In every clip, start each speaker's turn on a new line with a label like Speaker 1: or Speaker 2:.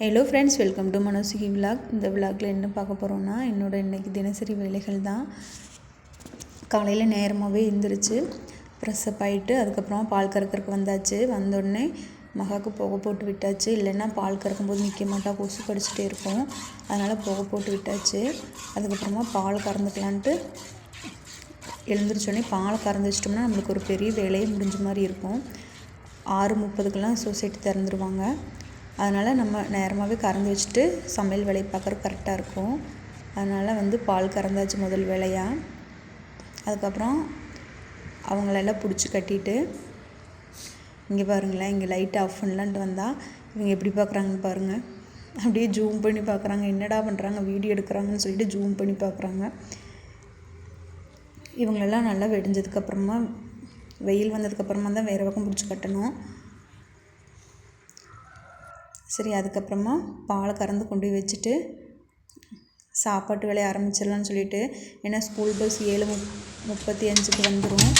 Speaker 1: Hello friends welcome to Manosuki vlog இந்த விலாகில் என்ன பார்க்க போகிறோன்னா என்னோட இன்றைக்கி தினசரி வேலைகள் தான். காலையில் நேரமாகவே எழுந்திரிச்சு ப்ரெஸ்அப் ஆகிட்டு அதுக்கப்புறமா பால் கறக்கறக்கு வந்தாச்சு. வந்தோடனே மகாவுக்கு புகை போட்டு விட்டாச்சு. இல்லைன்னா பால் கறக்கும்போது நிற்க மாட்டா கொசு கடிச்சிட்டே இருக்கும். அதனால் புகை போட்டு விட்டாச்சு. அதுக்கப்புறமா பால் கறந்துக்கலான்ட்டு எழுந்திரிச்சோடனே பால் கறந்து வச்சிட்டோம்னா நம்மளுக்கு ஒரு பெரிய வேலையே முடிஞ்ச மாதிரி இருக்கும். ஆறு முப்பதுக்கெல்லாம் சொசைட்டி திறந்துருவாங்க. அதனால் நம்ம நேரமாகவே கறந்து வச்சுட்டு சமையல் வேலையை பார்க்குறது கரெக்டாக இருக்கும். அதனால் வந்து பால் கறந்தாச்சு முதல் வேலையாக அதுக்கப்புறம் அவங்களெல்லாம் பிடிச்சி கட்டிட்டு இங்கே பாருங்களேன் இங்கே லைட் ஆஃப் பண்ணலான்ட்டு வந்தால் இவங்க எப்படி பார்க்குறாங்கன்னு பாருங்கள் அப்படியே ஜூம் பண்ணி பார்க்குறாங்க. என்னடா பண்ணுறாங்க வீடியோ எடுக்கிறாங்கன்னு சொல்லிட்டு ஜூம் பண்ணி பார்க்குறாங்க. இவங்களெல்லாம் நல்லா வெடிஞ்சதுக்கப்புறமா வெயில் வந்ததுக்கப்புறமா தான் வேறு பக்கம் பிடிச்சி கட்டணும். சரி அதுக்கப்புறமா பாலை கறந்து கொண்டு போய் வச்சுட்டு சாப்பாட்டு வேலையை ஆரம்பிச்சிடலான்னு சொல்லிட்டு ஏன்னா ஸ்கூல் பஸ் ஏழு முப் முப்பத்தி அஞ்சுக்கு வந்துடும்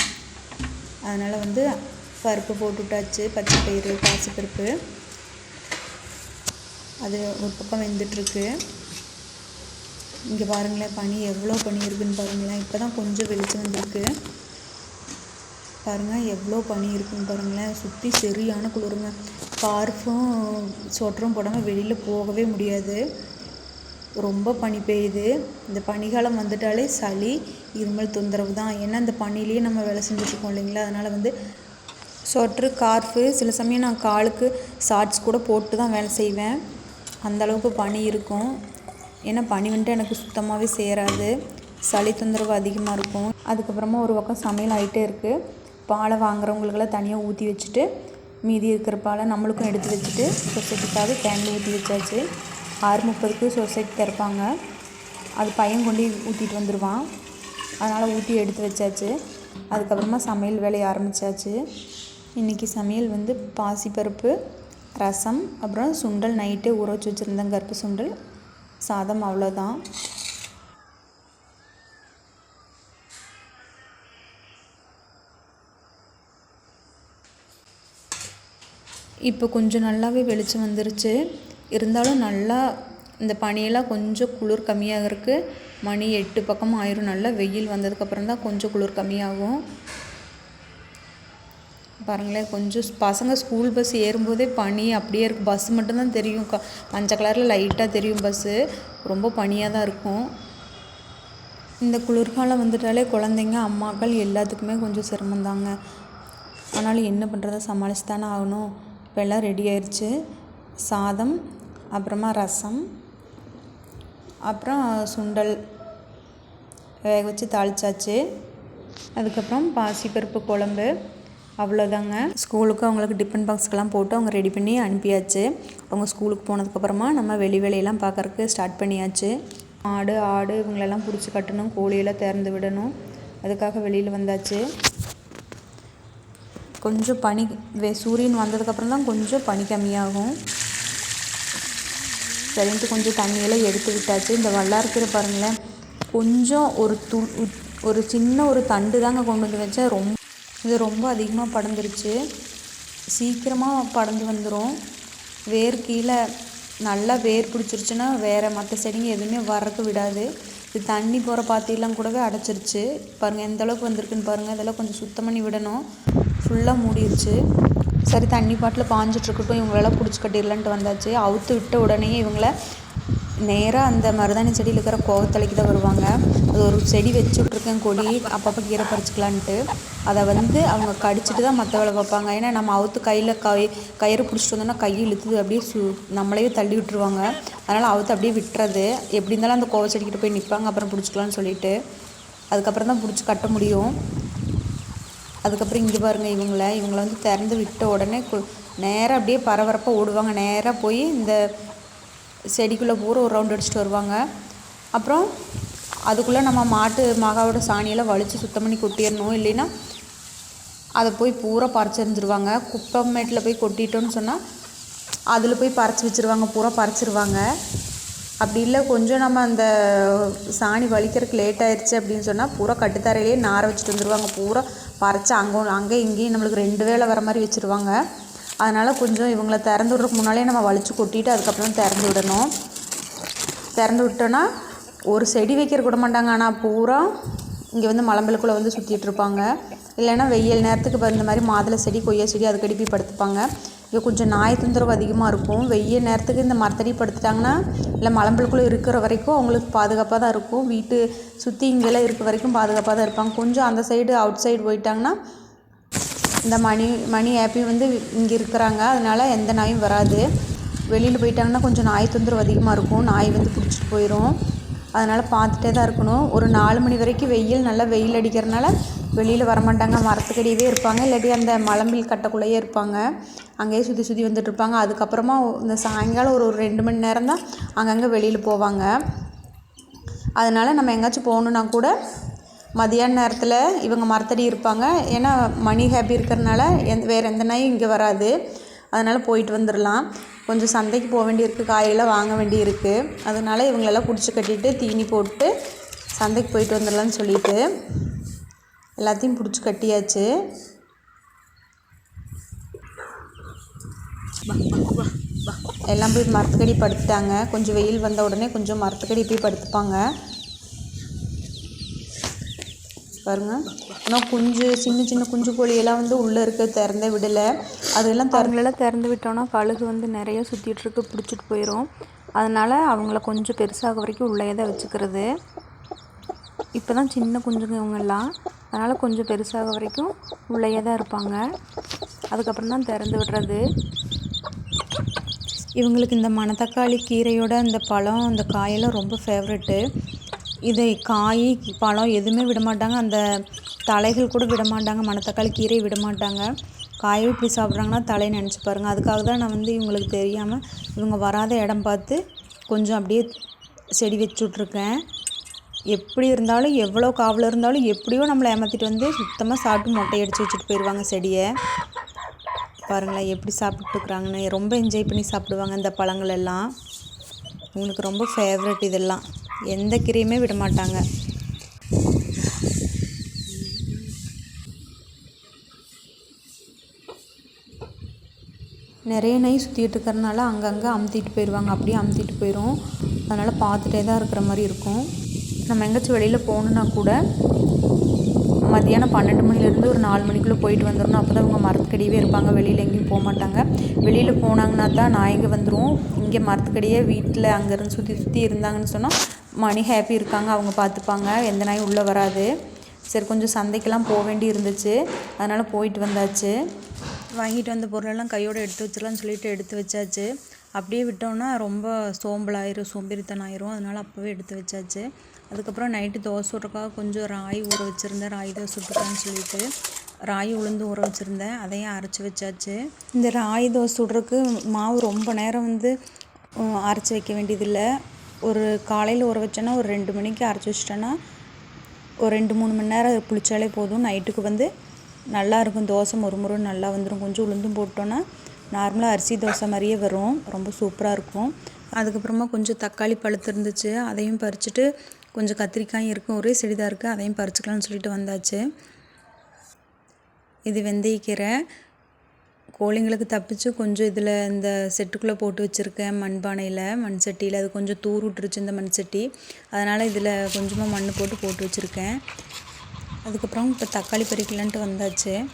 Speaker 1: அதனால் வந்து பருப்பு போட்டுவிட்டாச்சு பச்சை பயிறு பாசிப்பருப்பு. அது ஒரு பக்கம் வெந்துட்டுருக்கு. இங்கே பாருங்களேன் பனி எவ்வளோ பனி இருக்குதுன்னு பாருங்களேன். இப்போ தான் கொஞ்சம் வெளிச்சம் வந்திருக்கு. பாருங்கள் எவ்வளோ பனி இருக்குன்னு பாருங்களேன். சுற்றி சரியான குளிருங்க. ஸ்கார்ஃபும் சொட்டரும் போடாமல் வெளியில் போகவே முடியாது. ரொம்ப பனி பெய்யுது. இந்த பனிக்காலம் வந்துட்டாலே சளி இருமல் தொந்தரவு தான். ஏன்னா இந்த பனிலேயே நம்ம வேலை செஞ்சுட்ருக்கோம் இல்லைங்களா? அதனால் வந்து சொட்ரு கார்ஃபு சில சமயம் நான் காலுக்கு ஷார்ட்ஸ் கூட போட்டு தான் வேலை செய்வேன். அந்தளவுக்கு பனி இருக்கும். ஏன்னா பனி வந்துட்டு எனக்கு சுத்தமாகவே சேராது. சளி தொந்தரவு அதிகமாக இருக்கும். அதுக்கப்புறமா ஒரு பக்கம் சமையல் ஆகிட்டே இருக்குது பாலை வாங்குறவங்களுக்கெல்லாம் தனியாக ஊற்றி வச்சுட்டு மீதி இருக்கிற பாலை நம்மளுக்கும் எடுத்து வச்சுட்டு சொசைட்டிக்காக கேண்டில் ஊற்றி வச்சாச்சு. ஆறு முப்பதுக்கு சொசைட்டி திறப்பாங்க. அது பையன் கொண்டு ஊற்றிட்டு வந்துடுவான் அதனால் ஊற்றி எடுத்து வச்சாச்சு. அதுக்கப்புறமா சமையல் வேலையை ஆரம்பித்தாச்சு இன்றைக்கி சமையல் வந்து பாசிப்பருப்பு ரசம் அப்புறம் சுண்டல். நைட்டு ஊற வச்சு வச்சுருந்தேன் கருப்பு சுண்டல். சாதம் அவ்வளோதான் இப்போ கொஞ்சம் நல்லாவே வெளிச்சம் வந்துருச்சு. இருந்தாலும் நல்லா இந்த பனியெல்லாம் கொஞ்சம் குளிர் கம்மியாகிறதுக்கு மணி எட்டு பக்கமாக ஆயிரும். நல்லா வெயில் வந்ததுக்கப்புறம் தான் கொஞ்சம் குளிர் கம்மியாகும். பாருங்களேன் கொஞ்சம் பசங்க ஸ்கூல் பஸ் ஏறும்போதே பனி அப்படியே இருக்குது பஸ் மட்டும்தான் தெரியும். க மஞ்சள் கலரில் லைட்டாக தெரியும் பஸ்ஸு. ரொம்ப பனியாக தான் இருக்கும். இந்த குளிர்காலம் வந்துட்டாலே குழந்தைங்க அம்மாக்கள் எல்லாத்துக்குமே கொஞ்சம் சிரமந்தாங்க ஆனாலும் என்ன பண்ணுறத சமாளித்து தானே ஆகணும். இப்போ எல்லாம் ரெடி ஆயிடுச்சு சாதம் அப்புறமா ரசம் அப்புறம் சுண்டல் வேக வச்சு தாளிச்சாச்சு. அதுக்கப்புறம் பாசிப்பருப்பு குழம்பு அவ்வளோதாங்க. ஸ்கூலுக்கு அவங்களுக்கு டிஃபன் பாக்ஸ்க்கெல்லாம் போட்டு அவங்க ரெடி பண்ணி அனுப்பியாச்சு. அவங்க ஸ்கூலுக்கு போனதுக்கப்புறமா நம்ம வெளி வேலையெல்லாம் பார்க்குறக்கு ஸ்டார்ட் பண்ணியாச்சு. ஆடு ஆடு இவங்களெல்லாம் பிடிச்சி கட்டணும் கோழியெல்லாம் திறந்து விடணும். அதுக்காக வெளியில் வந்தாச்சு. கொஞ்சம் பனி வே சூரியன் வந்ததுக்கப்புறம் தான் கொஞ்சம் பனி கம்மியாகும். சரின்ட்டு கொஞ்சம் தண்ணியெல்லாம் எடுத்து விட்டாச்சு. இந்த வல்லாரக்கீரை பாருங்களேன். கொஞ்சம் ஒரு து ஒரு சின்ன ஒரு தண்டு தாங்க கொண்டு வந்து வச்சேன். ரொம்ப இது ரொம்ப அதிகமாக படந்துருச்சு சீக்கிரமாக படந்து வந்துடும் வேர் கீழே நல்லா வேர் பிடிச்சிருச்சுன்னா வேறு மற்ற செடிங்க எதுவுமே வர்றதுக்கு விடாது. இது தண்ணி போகிற பாத்தியெல்லாம் கூடவே அடைச்சிருச்சு. பாருங்கள் எந்த அளவுக்கு வந்திருக்குன்னு பாருங்கள் இதெல்லாம் கொஞ்சம் சுத்தம் பண்ணி விடணும். ஃபுல்லாக மூடிடுச்சு சரி தண்ணி பாட்டில் பாஞ்சிட்ருக்கட்டும் இவங்களெல்லாம் பிடிச்சி கட்டிடலான்ட்டு வந்தாச்சு. அவுத்து விட்ட உடனே இவங்கள நேராக அந்த மருதாணி செடியில் இருக்கிற கோவத்தலைக்கு தான் வருவாங்க. அது ஒரு செடி வச்சு விட்ருக்கேன் கொடி அப்பப்போ கீரை பறிச்சிக்கலான்ட்டு. அதை வந்து அவங்க கடிச்சிட்டு தான் மற்ற வேலை பார்ப்பாங்க. ஏன்னா நம்ம அவுத்து கையில் கை கயிறு பிடிச்சிட்டு வந்தோம்னா கை இழுத்துது அப்படியே சு நம்மளையே தள்ளி விட்டுருவாங்க. அதனால் அவுத்து அப்படியே விட்டுறது. எப்படி இருந்தாலும் அந்த கோவ செடிக்கிட்ட போய் நிற்பாங்க அப்புறம் பிடிச்சிக்கலான்னு சொல்லிட்டு. அதுக்கப்புறம் தான் பிடிச்சி கட்ட முடியும். அதுக்கப்புறம் இங்கே பாருங்கள் இவங்கள இவங்கள வந்து திறந்து விட்ட உடனே நேராக அப்படியே பரபரப்பாக ஓடுவாங்க. நேராக போய் இந்த செடிக்குள்ளே பூரா ஒரு ரவுண்ட் அடிச்சுட்டு வருவாங்க. அப்புறம் அதுக்குள்ளே நம்ம மாட்டு மகாவோட சாணியெல்லாம் வலித்து சுத்தம் பண்ணி கொட்டிடணும். இல்லைன்னா அதை போய் பூரா பறிச்செறிஞ்சிருவாங்க. குப்பமேட்டில் போய் கொட்டிட்டோன்னு சொன்னால் அதில் போய் பறிச்சு வச்சுருவாங்க. பூரா பறிச்சிருவாங்க. அப்படி இல்லை கொஞ்சம் நம்ம அந்த சாணி வலிக்கிறதுக்கு லேட் ஆயிடுச்சு அப்படின்னு சொன்னால் பூரா கட்டுத்தரையிலே நார வச்சுட்டு வந்துடுவாங்க பூரா பறித்து அங்கே அங்கே இங்கேயும் நம்மளுக்கு ரெண்டு வேலை வர மாதிரி வச்சுருவாங்க. அதனால் கொஞ்சம் இவங்கள திறந்து விட்றதுக்கு முன்னாலே நம்ம வலிச்சு கொட்டிட்டு அதுக்கப்புறம் திறந்து விடணும். திறந்து விட்டோன்னா ஒரு செடி வைக்கிற கூட மாட்டாங்க. ஆனால் பூரா இங்கே வந்து மலம்பலுக்குள்ளே வந்து சுற்றிட்டு இருப்பாங்க. இல்லைன்னா வெயில் நேரத்துக்கு இந்த மாதிரி மாதுளை செடி கொய்யா செடி அதுக்கடி போய் படுத்துப்பாங்க இங்கே கொஞ்சம் நாய் தொந்தரவு அதிகமாக இருக்கும். வெயில் நேரத்துக்கு இந்த மரத்தடி படுத்துட்டாங்கன்னா இல்லை மலம்பலுக்குள்ளே இருக்கிற வரைக்கும் அவங்களுக்கு பாதுகாப்பாக தான் இருக்கும். வீட்டு சுற்றி இங்கெல்லாம் இருக்க வரைக்கும் பாதுகாப்பாக தான் இருப்பாங்க. கொஞ்சம் அந்த சைடு அவுட் சைடு போயிட்டாங்கன்னா இந்த மணி மணி ஆப்பி வந்து இங்கே இருக்கிறாங்க. அதனால் எந்த நாயும் வராது. வெளியில் போயிட்டாங்கன்னா கொஞ்சம் நாய் தொந்தரவு அதிகமாக இருக்கும். நாய் வந்து பிடிச்சிட்டு போயிடும் அதனால் பார்த்துட்டே தான் இருக்கணும். ஒரு நாலு மணி வரைக்கும் வெயில் நல்லா வெயில் அடிக்கிறனால வெளியில் வரமாட்டாங்க. மரத்துக்கடியவே இருப்பாங்க. இல்லாட்டி அந்த மலம்பில் கட்டக்குள்ளேயே இருப்பாங்க. அங்கேயே சுற்றி சுற்றி வந்துட்டுருப்பாங்க. அதுக்கப்புறமா இந்த சாயங்காலம் ஒரு ஒரு ரெண்டு மணி நேரம் தான் அங்கங்கே வெளியில் போவாங்க. அதனால் நம்ம எங்கேயாச்சும் போகணுன்னா கூட மதியான நேரத்தில் இவங்க மரத்தடி இருப்பாங்க. ஏன்னா மணி ஹேப்பி இருக்கிறனால எந் வேறு எந்த நாயும் இங்கே வராது. அதனால் போயிட்டு வந்துடலாம் கொஞ்சம் சந்தைக்கு போக வேண்டியிருக்கு. காயெல்லாம் வாங்க வேண்டியிருக்கு. அதனால் இவங்களெல்லாம் பிடிச்சி கட்டிட்டு தீனி போட்டு சந்தைக்கு போயிட்டு வந்துடலான்னு சொல்லிட்டு. எல்லாத்தையும் பிடிச்சி கட்டியாச்சு. எல்லாம் போய் மரத்துக்கடி படுத்துட்டாங்க. கொஞ்சம் வெயில் வந்த உடனே கொஞ்சம் மரத்துக்கடி போய் படுத்துப்பாங்க. பாருங்க. ஆனால் குஞ்சு சின்ன சின்ன குஞ்சு கோழியெல்லாம் வந்து உள்ளே இருக்க. திறந்தே விடலை. அதெல்லாம் திறந்தெல்லாம் திறந்து விட்டோன்னா கழுகு வந்து நிறைய சுற்றிட்டுருக்கு பிடிச்சிட்டு போயிடும் அதனால் அவங்கள கொஞ்சம் பெருசாக வரைக்கும் உள்ளே தான் வச்சுக்கிறது. இப்போ தான் சின்ன குஞ்சுங்க இவங்கெல்லாம். அதனால் கொஞ்சம் பெருசாக வரைக்கும் உள்ளேயே தான் இருப்பாங்க. அதுக்கப்புறம் தான் திறந்து விடுறது. இவங்களுக்கு இந்த மணத்தக்காளி கீரையோட அந்த பழம் அந்த காயெல்லாம் ரொம்ப ஃபேவரெட்டு இதை காய் பழம் எதுவுமே விட மாட்டாங்க அந்த தலைகள் கூட விடமாட்டாங்க. மணத்தக்காளி கீரை விடமாட்டாங்க. காயை இப்படி சாப்பிட்றாங்கன்னா தலையை நினச்சி பாருங்கள் அதுக்காக தான் நான் வந்து இவங்களுக்கு தெரியாமல் இவங்க வராத இடம் பார்த்து கொஞ்சம் அப்படியே செடி வச்சு விட்ருக்கேன் எப்படி இருந்தாலும் எவ்வளோ காவலில் இருந்தாலும் எப்படியோ நம்மளை ஏமாற்றிட்டு வந்து சுத்தமாக சாப்பிட்டு மொட்டை அடித்து வச்சுட்டு போயிடுவாங்க செடியை. பாருங்களேன் எப்படி சாப்பிட்டுருக்குறாங்கன்னு ரொம்ப என்ஜாய் பண்ணி சாப்பிடுவாங்க இந்த பழங்கள் எல்லாம். உங்களுக்கு ரொம்ப ஃபேவரட் இதெல்லாம். எந்த கீரையுமே விட மாட்டாங்க. நிறைய நெய் சுற்றிட்டு இருக்கிறனால அங்கங்கே அமுத்திட்டு போயிடுவாங்க அப்படியே அமுத்திட்டு போயிடும் அதனால் பார்த்துட்டே தான் இருக்கிற மாதிரி இருக்கும். நம்ம எங்கேயாச்சும் வெளியில் போகணுன்னா கூட மதியானம் பன்னெண்டு மணிலேருந்து ஒரு நாலு மணிக்குள்ளே போயிட்டு வந்துடணும். அப்போ தான் அவங்க மரத்துக்கடியே இருப்பாங்க. வெளியில் எங்கேயும் போக மாட்டாங்க. வெளியில் போனாங்கன்னா தான் நான் எங்கே வந்துடுவோம் இங்கே மரத்துக்கடியே வீட்டில் அங்கேருந்து சுற்றி சுற்றி இருந்தாங்கன்னு சொன்னால் மணி ஹாப்பி இருக்காங்க. அவங்க பார்த்துப்பாங்க எந்த நாயும் உள்ளே வராது. சரி கொஞ்சம் சந்தைக்கெல்லாம் போக வேண்டி இருந்துச்சு. அதனால் போயிட்டு வந்தாச்சு. வாங்கிட்டு வந்த பொருளெல்லாம் கையோடு எடுத்து வச்சிடலாம்னு சொல்லிட்டு எடுத்து வச்சாச்சு. அப்படியே விட்டோம்னா ரொம்ப சோம்பலாயிரும் சோம்பேறித்தனம் ஆயிரும் அதனால் அப்போவே எடுத்து வச்சாச்சு. அதுக்கப்புறம் நைட்டு தோசை சுட்றக்காக கொஞ்சம் ராய் ஊற வச்சுருந்தேன். ராய் தோசை சுட்டுக்கான்னு சொல்லிட்டு ராய் உளுந்து ஊற வச்சுருந்தேன். அதையும் அரைச்சி வச்சாச்சு. இந்த ராய் தோசை சுடுறதுக்கு மாவு ரொம்ப நேரம் வந்து அரைச்சி வைக்க வேண்டியதில்லை. ஒரு காலையில் ஊற வச்சோன்னா ஒரு ரெண்டு மணிக்கு அரைச்சி வச்சிட்டோன்னா ஒரு ரெண்டு மூணு மணி நேரம் புளிச்சாலே போதும். நைட்டுக்கு வந்து நல்லா இருக்கும். தோசை மொறுமொறு நல்லா வந்துடும் கொஞ்சம் உளுந்தும் போட்டோன்னா நார்மலாக அரிசி தோசை மாதிரியே வரும். ரொம்ப சூப்பராக இருக்கும். அதுக்கப்புறமா கொஞ்சம் தக்காளி பழுத்து இருந்துச்சு. அதையும் பறிச்சுட்டு கொஞ்சம் கத்திரிக்காயும் இருக்கும். ஒரே செடிதாக இருக்குது அதையும் பறிச்சுக்கலாம்னு சொல்லிட்டு வந்தாச்சு. இது வெந்தயக்கீரை. கோழிங்களுக்கு தப்பிச்சு கொஞ்சம் இதில் இந்த செட்டுக்குள்ளே போட்டு வச்சுருக்கேன் மண்பானையில் மண் சட்டியில். அது கொஞ்சம் தூர் விட்டுருச்சு இந்த மண் சட்டி. அதனால் இதில் கொஞ்சமாக மண் போட்டு போட்டு வச்சுருக்கேன். அதுக்கப்புறம் இப்போ தக்காளி பறிக்கலான்ட்டு வந்தாச்சு.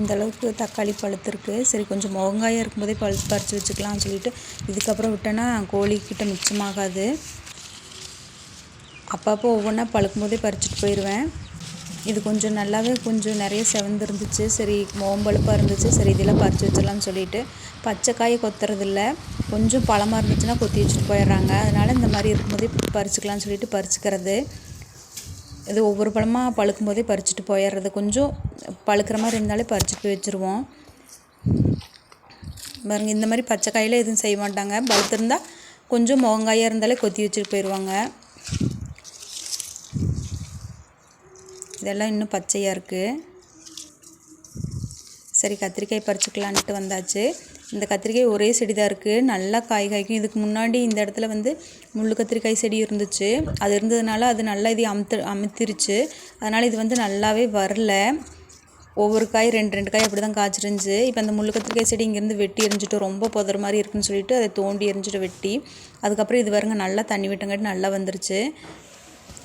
Speaker 1: இந்தளவுக்கு தக்காளி பழுத்திருக்கு. சரி கொஞ்சம் முகங்காயம் இருக்கும்போதே பழு பறித்து வச்சுக்கலாம்னு சொல்லிட்டு இதுக்கப்புறம் விட்டேன்னா கோழிக்கிட்ட மிச்சமாகாது. அப்பப்போ ஒவ்வொன்றா பழுக்கும் போதே பறிச்சுட்டு போயிடுவேன். இது கொஞ்சம் நல்லாவே கொஞ்சம் நிறைய செவந்துருந்துச்சு. சரி மோம்பழுப்பாக இருந்துச்சு. சரி இதெல்லாம் பறித்து வச்சிடலாம்னு சொல்லிட்டு பச்சை காயை கொத்துறதில்ல. கொஞ்சம் பழமாக இருந்துச்சுன்னா கொத்தி வச்சுட்டு போயிடுறாங்க. அதனால் இந்த மாதிரி இருக்கும்போதே பறிச்சுக்கலாம்னு சொல்லிட்டு பறிச்சுக்கிறது. இது ஒவ்வொரு பழமாக பழுக்கும் போதே பறிச்சுட்டு போயிடுறது. கொஞ்சம் பழுக்கிற மாதிரி இருந்தாலே பறிச்சுட்டு போய் வச்சுருவோம். பாருங்க இந்த மாதிரி பச்சை காயில் எதுவும் செய்ய மாட்டாங்க. பழுத்திருந்தா கொஞ்சம் முகங்காயாக இருந்தாலே கொத்தி வச்சுட்டு போயிடுவாங்க இதெல்லாம் இன்னும் பச்சையாக இருக்குது சரி கத்திரிக்காய் பறிச்சுக்கலான்ட்டு வந்தாச்சு. இந்த கத்திரிக்காய் ஒரே செடி தான் இருக்குது நல்லா காய் காய்க்கும். இதுக்கு முன்னாடி இந்த இடத்துல வந்து முள் கத்திரிக்காய் செடி இருந்துச்சு. அது இருந்ததுனால அது நல்லா இது அமுத்து அமுத்திருச்சு. அதனால் இது வந்து நல்லாவே வரல. ஒவ்வொரு காய் ரெண்டு ரெண்டு காய் அப்படி தான் காய்ச்சிருந்துச்சு. இப்போ அந்த முள்ளு கத்திரிக்காய் செடி இங்கேருந்து வெட்டி எரிஞ்சிட்டு ரொம்ப புதற மாதிரி இருக்குன்னு சொல்லிட்டு அதை தோண்டி எரிஞ்சிட்டு வெட்டி அதுக்கப்புறம் இது வருங்க நல்லா தண்ணி விட்டங்காட்டி நல்லா வந்துருச்சு.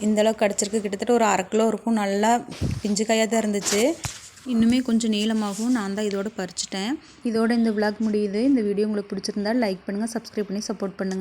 Speaker 1: இந்த அளவுக்கு கிடச்சிருக்கு. கிட்டத்தட்ட ஒரு அரை கிலோ இருக்கும். நல்லா பிஞ்சு காயாக தான் இருந்துச்சு. இன்னுமே கொஞ்சம் நீளமாகவும் நான் தான் இதோட பறிச்சிட்டேன். இதோட இந்த விளாக் முடியுது. இந்த வீடியோ உங்களுக்கு பிடிச்சிருந்தா லைக் பண்ணுங்கள் சப்ஸ்கிரைப் பண்ணி சப்போர்ட் பண்ணுங்கள்